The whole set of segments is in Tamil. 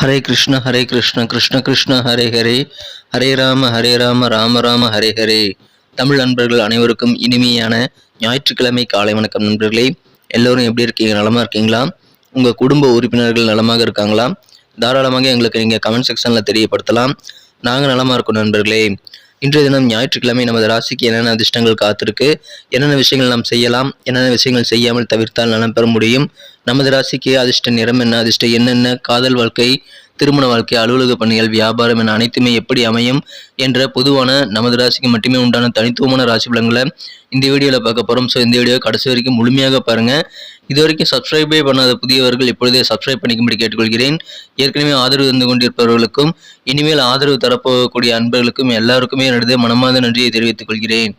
ஹரே கிருஷ்ண ஹரே கிருஷ்ண கிருஷ்ண கிருஷ்ண ஹரே ஹரே. ஹரே ராம ஹரே ராம ராம ராம ஹரே ஹரே. தமிழ் நண்பர்கள் அனைவருக்கும் இனிமையான ஞாயிற்றுக்கிழமை காலை வணக்கம் நண்பர்களே. எல்லோரும் எப்படி இருக்கீங்க? நலமாக இருக்கீங்களா? உங்கள் குடும்ப உறுப்பினர்கள் நலமாக இருக்காங்களா? தாராளமாக எங்களுக்கு நீங்கள் கமெண்ட் செக்ஷனில் தெரியப்படுத்தலாம். நாங்கள் நலமாக இருக்கோம் நண்பர்களே. இன்றைய தினம் ஞாயிற்றுக்கிழமை நமது ராசிக்கு என்னென்ன அதிர்ஷ்டங்கள் காத்திருக்கு? என்னென்ன விஷயங்கள் நாம் செய்யலாம்? என்னென்ன விஷயங்கள் செய்யாமல் தவிர்த்தால் நலம் பெற முடியும்? நமது ராசிக்கு அதிர்ஷ்ட நிறம் என்ன? அதிர்ஷ்ட என்னென்ன காதல் வாழ்க்கை திருமண வாழ்க்கை அலுவலக பணிகள் வியாபாரம் என அனைத்துமே எப்படி அமையும் என்ற பொதுவான நமது ராசிக்கு மட்டுமே உண்டான தனித்துவமான ராசி பலன்களை இந்த வீடியோவில் பார்க்க போகிறோம் ஸோ இந்த வீடியோ கடைசி வரைக்கும் முழுமையாக பாருங்கள் இது வரைக்கும் சப்ஸ்கிரைபே பண்ணாத புதியவர்கள் இப்பொழுதே சப்ஸ்கிரைப் பண்ணிக்கும்படி கேட்டுக்கொள்கிறேன். ஏற்கனவே ஆதரவு தந்து கொண்டிருப்பவர்களுக்கும் இனிமேல் ஆதரவு தரப்போகக்கூடிய அன்பர்களுக்கும் எல்லாருக்குமே எனது மனமார்ந்த நன்றியை தெரிவித்துக் கொள்கிறேன்.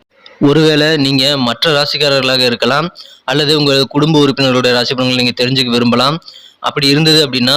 ஒருவேளை நீங்கள் மற்ற ராசிக்காரர்களாக இருக்கலாம் அல்லது உங்கள் குடும்ப உறுப்பினர்களுடைய ராசி பலன்களை நீங்கள் தெரிஞ்சுக்க விரும்பலாம். அப்படி இருந்தது அப்படின்னா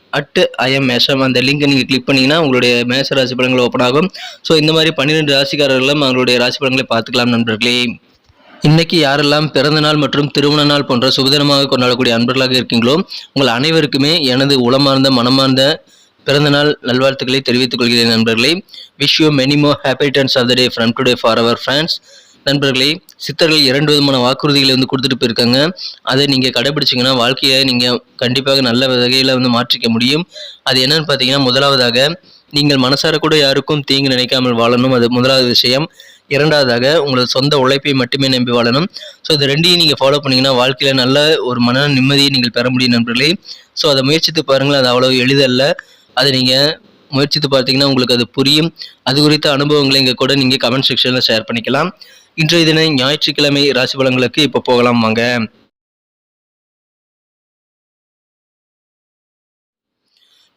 அட்டு ஐஎம் மேஷம் அந்த லிங்கை நீங்கள் கிளிக் பண்ணிங்கன்னா உங்களுடைய மேஷ ராசி பலன்கள் ஓப்பன் ஆகும். ஸோ இந்த மாதிரி பன்னிரெண்டு ராசிக்காரர்களும் அவங்களுடைய ராசி பலன்களை பார்த்துக்கலாம் நண்பர்களே. இன்னைக்கு யாரெல்லாம் பிறந்தநாள் மற்றும் திருமண நாள் போன்ற சுபதினமாக கொண்டாடக்கூடிய அன்பர்களாக இருக்கீங்களோ உங்கள் அனைவருக்குமே எனது உளமார்ந்த மனமார்ந்த பிறந்தநாள் நல்வாழ்த்துக்களை தெரிவித்துக் கொள்கிறேன் நண்பர்களே. Wish you many more happy returns of the day from today for our friends நண்பர்களே சித்தர்கள் இரண்டு விதமான வாக்குறுதிகளை வந்து கொடுத்துட்டு போயிருக்காங்க. அதை நீங்கள் கடைபிடிச்சிங்கன்னா வாழ்க்கையை நீங்கள் கண்டிப்பாக நல்ல வகையில் வந்து மாற்றிக்க முடியும். அது என்னன்னு பார்த்தீங்கன்னா முதலாவதாக நீங்கள் மனசார கூட யாருக்கும் தீங்கு நினைக்காமல் வாழணும். அது முதலாவது விஷயம். இரண்டாவதாக உங்களது சொந்த உழைப்பை மட்டுமே நம்பி வாழணும். ஸோ இது ரெண்டையும் நீங்கள் ஃபாலோ பண்ணிங்கன்னா வாழ்க்கையில் நல்ல ஒரு மன நிம்மதியை நீங்கள் பெற முடியும் நண்பர்களே. ஸோ அதை முயற்சித்து பாருங்கள் அது அவ்வளோ எளிதல்ல. அதை நீங்கள் முயற்சித்து பார்த்தீங்கன்னா உங்களுக்கு அது புரியும். அது குறித்த அனுபவங்களை இங்கே கூட நீங்கள் கமெண்ட் செக்ஷனில் ஷேர் பண்ணிக்கலாம். இன்றைய தினம் ஞாயிற்றுக்கிழமை ராசி பலன்களுக்கு இப்போ போகலாம் வாங்க.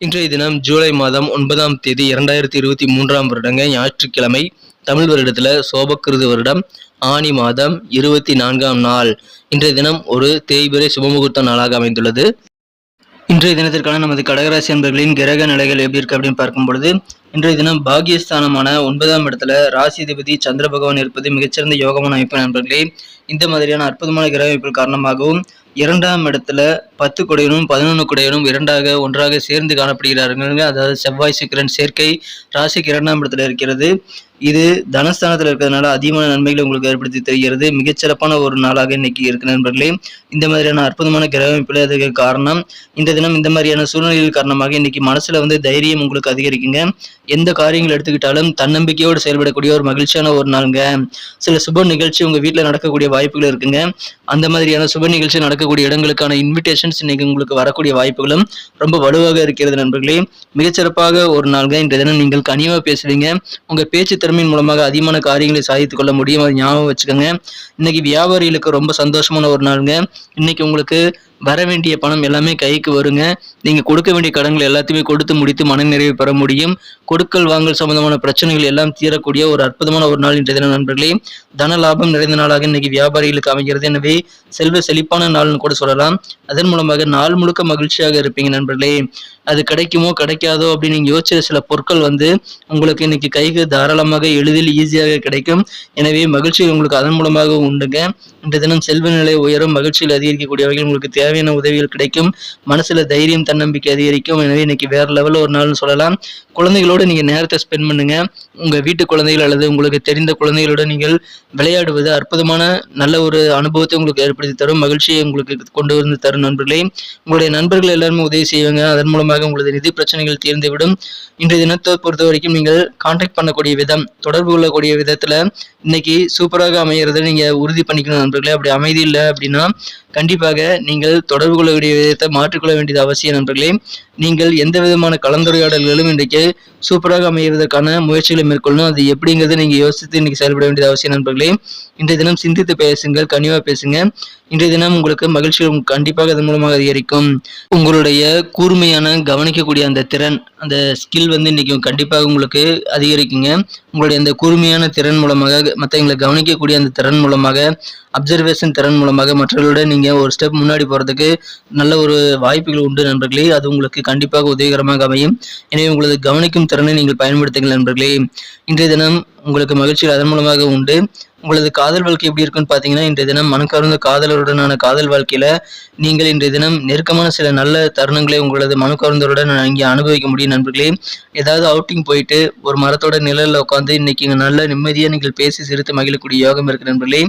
இன்றைய தினம் ஜூலை மாதம் ஒன்பதாம் தேதி இரண்டாயிரத்தி இருபத்தி மூன்றாம் வருடங்க ஞாயிற்றுக்கிழமை. தமிழ் வருடத்துல சோபக்கிருது வருடம் ஆனி மாதம் இருபத்தி நான்காம் நாள். இன்றைய தினம் ஒரு தேய்பிரை சுபமுகூர்த்த நாளாக அமைந்துள்ளது. இன்றைய தினத்திற்கான நமது கடகராசி அன்பர்களின் கிரக நிலைகள் எப்படி இருக்கு அப்படின்னு பார்க்கும் பொழுது இன்றைய தினம் பாகியஸ்தானமான ஒன்பதாம் இடத்துல ராசிதிபதி சந்திர பகவான் இருப்பது மிகச்சிறந்த யோகமான அமைப்பு நண்பர்களே. இந்த மாதிரியான அற்புதமான கிரக அமைப்பு காரணமாகவும் இரண்டாம் இடத்துல பத்து குடையனும் பதினொன்று குடையனும் இரண்டாக ஒன்றாக சேர்ந்து காணப்படுகிறார்கள். அதாவது செவ்வாய் சுக்கிரன் சேர்க்கை ராசிக்கு இரண்டாம் இடத்துல இருக்கிறது. இது தனஸ்தானத்தில் இருக்கிறதுனால அதிகமான நன்மைகளை உங்களுக்கு ஏற்படுத்தி தருகிறது. மிகச்சிறப்பான ஒரு நாளாக இன்னைக்கு இருக்கு நண்பர்களே. இந்த மாதிரியான அற்புதமான கிரக அமைப்புல அதுக்கு காரணம் இந்த தினம் இந்த மாதிரியான சூழ்நிலைகள் காரணமாக இன்னைக்கு மனசுல வந்து தைரியம் உங்களுக்கு அதிகரிக்குங்க. எந்த காரியங்கள் எடுத்துக்கிட்டாலும் தன்னம்பிக்கையோடு செயல்படக்கூடிய ஒரு மகிழ்ச்சியான ஒரு நாளுங்க. சில சுப நிகழ்ச்சி உங்கள் வீட்டில் நடக்கக்கூடிய வாய்ப்புகள் இருக்குங்க. அந்த மாதிரியான சுப நிகழ்ச்சி நடக்கக்கூடிய இடங்களுக்கான இன்விடேஷன்ஸ் இன்னைக்கு உங்களுக்கு வரக்கூடிய வாய்ப்புகளும் ரொம்ப வலுவாக இருக்கிறது நண்பர்களே. மிகச்சிறப்பாக ஒரு நாள்ங்க. இன்றைய தினம் நீங்கள் கனிவாக பேசுவீங்க உங்கள் பேச்சு திறமையின் மூலமாக அதிகமான காரியங்களை சாதித்துக் கொள்ள முடியும். அதை ஞாபகம் வச்சுக்கோங்க. இன்னைக்கு வியாபாரிகளுக்கு ரொம்ப சந்தோஷமான ஒரு நாளுங்க. இன்னைக்கு உங்களுக்கு வர வேண்டிய பணம் எல்லாமே கைக்கு வருங்க. நீங்கள் கொடுக்க வேண்டிய கடன்கள் எல்லாத்தையுமே கொடுத்து முடித்து மனநிறைவு பெற முடியும். கொடுக்கல் வாங்கல் சம்பந்தமான பிரச்சனைகள் எல்லாம் தீரக்கூடிய ஒரு அற்புதமான ஒரு நாள் இன்றைய தினம் நண்பர்களே. தன லாபம் நிறைந்த நாளாக இன்னைக்கு வியாபாரிகளுக்கு அமைகிறது. எனவே செல்வ செழிப்பான நாள்னு கூட சொல்லலாம். அதன் மூலமாக நாள் முழுக்க மகிழ்ச்சியாக இருப்பீங்க நண்பர்களே. அது கிடைக்குமோ கிடைக்காதோ அப்படின்னு நீங்கள் யோசிச்ச சில பொருட்கள் வந்து உங்களுக்கு இன்னைக்கு கைக்கு தாராளமாக எளிதில் ஈஸியாக கிடைக்கும். எனவே மகிழ்ச்சி உங்களுக்கு அதன் மூலமாக உண்டுங்க. இன்றைய தினம் செல்வ நிலை உயரும் மகிழ்ச்சியில் அதிகரிக்கக்கூடிய வகையில் உங்களுக்கு தேவை. தேவையான உதவிகள் கிடைக்கும். மனசுல தைரியம் தன்னம்பிக்கை அதிகரிக்கும். எனவே இன்னைக்கு வேற லெவலில் ஒரு நாள்னு சொல்லலாம். குழந்தைகளோடு நீங்கள் நேரத்தை ஸ்பெண்ட் பண்ணுங்க. உங்க வீட்டு குழந்தைகள் அல்லது உங்களுக்கு தெரிந்த குழந்தைகளோட நீங்கள் விளையாடுவது அற்புதமான நல்ல ஒரு அனுபவத்தை உங்களுக்கு ஏற்படுத்தி தரும். மகிழ்ச்சியை உங்களுக்கு கொண்டு வந்து தரும் நண்பர்களே. உங்களுடைய நண்பர்கள் எல்லாருமே உதவி செய்வாங்க. அதன் மூலமாக உங்களது நிதி பிரச்சனைகள் தீர்ந்துவிடும். இன்றைய தினத்தை பொறுத்த வரைக்கும் நீங்கள் கான்டாக்ட் பண்ணக்கூடிய விதம் தொடர்பு கொள்ளக்கூடிய விதத்தில் இன்னைக்கு சூப்பராக அமைகிறத நீங்கள் உறுதி பண்ணிக்கணும் நண்பர்களே. அப்படி அமைதி இல்லை அப்படின்னா கண்டிப்பாக நீங்கள் தொடர்பு கொள்ள வேண்டிய விதத்தை மாற்றிக்கொள்ள வேண்டியது அவசியம் நண்பர்களே. நீங்கள் எந்த விதமான கலந்துரையாடல்களும் இன்றைக்கு சூப்பராக அமைவதற்கான முயற்சிகளை மேற்கொள்ளணும். அது எப்படிங்கிறத நீங்கள் யோசித்து இன்னைக்கு செயல்பட வேண்டியது அவசியம் நண்பர்களே. இன்றைய தினம் சிந்தித்து பேசுங்கள் கனிவாக பேசுங்க இன்றைய தினம் உங்களுக்கு மகிழ்ச்சி கண்டிப்பாக அதன் மூலமாக அதிகரிக்கும். உங்களுடைய கூர்மையான கவனிக்கக்கூடிய அந்த திறன் அந்த ஸ்கில் வந்து இன்றைக்கி கண்டிப்பாக உங்களுக்கு அதிகரிக்குங்க. உங்களுடைய அந்த கூர்மையான திறன் மூலமாக மற்றவங்களை கவனிக்கக்கூடிய அந்த திறன் மூலமாக அப்சர்வேஷன் திறன் மூலமாக மற்றவர்களோட நீங்கள் ஒரு ஸ்டெப் முன்னாடி போகிறதுக்கு நல்ல ஒரு வாய்ப்புகள் உண்டு நண்பர்களே. அது உங்களுக்கு கண்டிப்பாக உதவிகரமாக அமையும். எனவே உங்களது கவனிக்கும் திறனை நீங்கள் பயன்படுத்துங்கள் நண்பர்களே. இன்றைய தினம் உங்களுக்கு மகிழ்ச்சிகள் அதன் மூலமாக உண்டு. உங்களது காதல் வாழ்க்கை எப்படி இருக்குன்னு பார்த்தீங்கன்னா இன்றைய தினம் மனக்கருந்த காதலருடனான காதல் வாழ்க்கையில் நீங்கள் இன்றைய தினம் நெருக்கமான சில நல்ல தருணங்களை உங்களது மனக்கருந்தருடன் இங்கே அனுபவிக்க முடியும் நண்பர்களே. ஏதாவது அவுட்டிங் போயிட்டு ஒரு மரத்தோட நிழலில் உட்காந்து இன்னைக்கு நல்ல நிம்மதியாக நீங்கள் பேசி சிரித்து மகிழக்கூடிய யோகம் இருக்கு நண்பர்களே.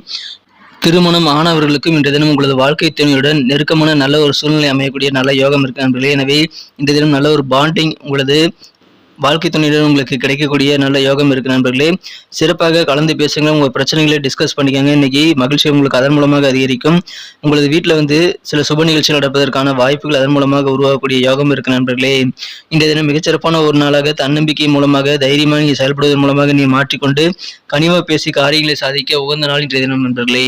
திருமணம் ஆனவர்களுக்கும் இன்றைய தினம் உங்களது வாழ்க்கை துணையுடன் நெருக்கமான நல்ல ஒரு சூழ்நிலை அமையக்கூடிய நல்ல யோகம் இருக்கு நண்பர்களே. எனவே இன்றைய தினம் நல்ல ஒரு பாண்டிங் உங்களது வாழ்க்கை துணையுடன் உங்களுக்கு கிடைக்கக்கூடிய நல்ல யோகம் இருக்கு நண்பர்களே. சிறப்பாக கலந்து பேசுங்க உங்கள் பிரச்சனைகளை டிஸ்கஸ் பண்ணிக்கோங்க. இன்னைக்கு மகிழ்ச்சி உங்களுக்கு அதன் மூலமாக அதிகரிக்கும். உங்களது வீட்டில் வந்து சில சுப நிகழ்ச்சிகள் நடப்பதற்கான வாய்ப்புகள் அதன் மூலமாக உருவாகக்கூடிய யோகம் இருக்கு நண்பர்களே. இன்றைய தினம் மிகச்சிறப்பான ஒரு நாளாக தன்னம்பிக்கை மூலமாக தைரியமாக நீங்கள் செயல்படுவதன் மூலமாக நீ மாற்றிக்கொண்டு கனிவாக பேசி காரியங்களை சாதிக்க உகந்த நாள் இன்றைய தினம் நண்பர்களே.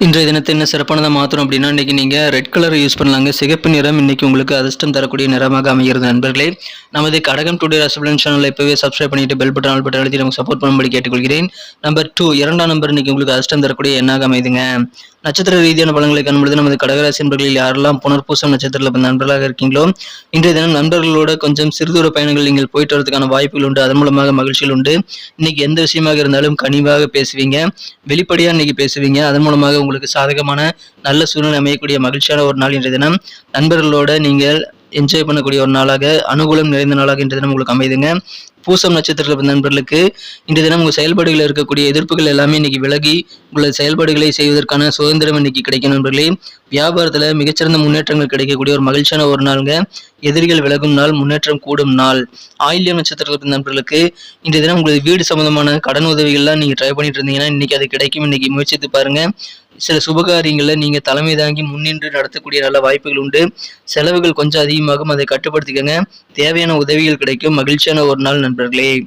இன்றைய தினத்தை என்ன சிறப்பானதாக மாற்றணும் அப்படின்னா இன்றைக்கி நீங்கள் ரெட் கலர் யூஸ் பண்ணலாங்க. சிகப்பு நிறம் இன்னைக்கு உங்களுக்கு அதிர்ஷ்டம் தரக்கூடிய நிறமாக அமைகிறது நண்பர்களே. நமது கடகம் டுடே ரசபலன் சேனலில் இப்போவே சப்ஸ்கிரைப் பண்ணிட்டு பெல் பட்டன் ஆல் பட்டன் அழுத்தி நமக்கு சப்போர்ட் பண்ணும்படி கேட்டுக்கொள்கிறேன். நம்பர் டூ இரண்டாம் நம்பர் இன்னைக்கு உங்களுக்கு அதிர்ஷ்டம் தரக்கூடிய எண்ணாக அமைதுங்க. நட்சத்திர ரீதியான பலன்களை காணும்பொழுது நமது கடகராசி நண்பர்களில் யாரெல்லாம் புனர்பூசம் நட்சத்திரத்தில் நண்பர்களாக இருக்கீங்களோ இன்றைய தினம் நண்பர்களோட கொஞ்சம் சிறுதூர பயணங்கள் நீங்கள் போயிட்டு வரதுக்கான வாய்ப்புகள் உண்டு. அதன் மூலமாக மகிழ்ச்சிகள் உண்டு. இன்னைக்கு எந்த விஷயமாக இருந்தாலும் கனிவாக பேசுவீங்க. வெளிப்படையாக இன்னைக்கு பேசுவீங்க. அதன் மூலமாக உங்களுக்கு சாதகமான நல்ல சூழ்நிலை அமையக்கூடிய மகிழ்ச்சியான ஒரு நாள் இன்றைய தினம். நண்பர்களோட நீங்கள் என்ஜாய் பண்ணக்கூடிய ஒரு நாளாக அனுகூலம் நிறைந்த நாளாக இன்றைய தினம் உங்களுக்கு அமைதுங்க. பூசம் நட்சத்திரத்தில் நண்பர்களுக்கு இன்றைய தினம் உங்கள் செயல்பாடுகளில் இருக்கக்கூடிய எதிர்ப்புகள் எல்லாமே இன்னைக்கு விலகி உங்களது செயல்பாடுகளை செய்வதற்கான சுதந்திரம் இன்னைக்கு கிடைக்கும் நண்பர்களே. வியாபாரத்தில் மிகச்சிறந்த முன்னேற்றங்கள் கிடைக்கக்கூடிய ஒரு மகிழ்ச்சியான ஒரு நாளுங்க. எதிரிகள் விலகும் நாள் முன்னேற்றம் கூடும் நாள். ஆயில்யம் நட்சத்திரத்தில் நண்பர்களுக்கு இன்றைய தினம் உங்களது வீடு சம்பந்தமான கடன் உதவிகள்லாம் நீங்கள் ட்ரை பண்ணிட்டு இருந்தீங்கன்னா இன்னைக்கு அது கிடைக்கும். இன்னைக்கு முயற்சித்து பாருங்க. சில சுபகாரியங்களில் நீங்கள் தலைமை தாங்கி முன்னின்று நடத்தக்கூடிய நல்ல வாய்ப்புகள் உண்டு. செலவுகள் கொஞ்சம் அதிகமாகும் அதை கட்டுப்படுத்திக்கங்க. தேவையான உதவிகள் கிடைக்கும். மகிழ்ச்சியான ஒரு நாள் நண்பர்களே.